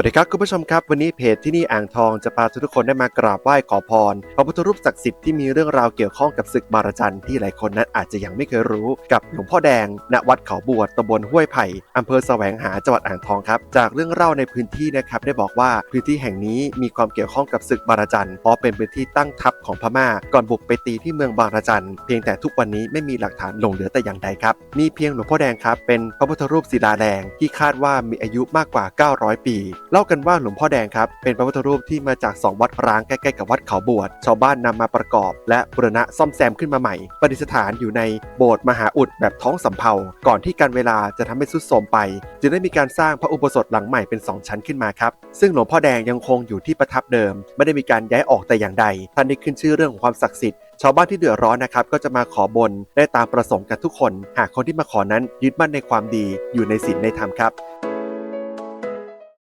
วัสดีครับคุณผู้ชมครับ วันนี้เพจที่นี่อ่างทองจะพาทุกคนได้มากราบไหว้ขอพรพระพุทธรูปศักดิ์สิทธิ์ที่มีเรื่องราวเกี่ยวข้องกับศึกมารจันที่หลายคนนั้นอาจจะยังไม่เคยรู้กับหลวงพ่อแดง ณวัดเขาบวชตำบลห้วยไผ่อำเภอแสวงหาจังหวัดอ่างทองครับ จากเรื่องเล่าในพื้นที่นะครับได้บอกว่าพื้นที่แห่งนี้มีความเกี่ยวข้องกับศึกมารจันเพราะเป็นพื้นที่ตั้งทัพของพม่า ก่อนบุกไปตีที่เมืองบางระจันเพียงแต่ทุกวันนี้ไม่มีหลักฐานหลงเหลือแต่อย่างใดครับมีเพียงหลวงพ่อแดงครับเป็นพระพุทธรูปศิลาแดงที่คาดว่ามีอายุมากกว่า 900 ปีเล่ากันว่าหลวงพ่อแดงครับ เป็นพระพุทธรูปที่มาจากสองวัดร้างใกล้ๆกับวัดเขาบวชชาวบ้านนำมาประกอบ และบูรณะซ่อมแซมขึ้นมาใหม่ ประดิษฐานอยู่ในโบสถ์มหาอุดแบบท้องสำเภาก่อนที่การเวลาจะทำให้สุดโทรมไป จึงได้มีการสร้างพระอุโบสถหลังใหม่เป็น 2 ชั้นขึ้นมาครับ ซึ่งหลวงพ่อแดงยังคงอยู่ที่ประทับเดิม ไม่ได้มีการย้ายออกแต่อย่างใดท่านได้ขึ้นชื่อเรื่องของความศักดิ์สิทธิ์ชาวบ้านที่เดือดร้อนนะครับก็จะมาขอบนได้ตามประสงค์กันทุกคน หากคนที่มาขอนั้นยึดมั่นในความดีอยู่ในศีลในธรรมครับ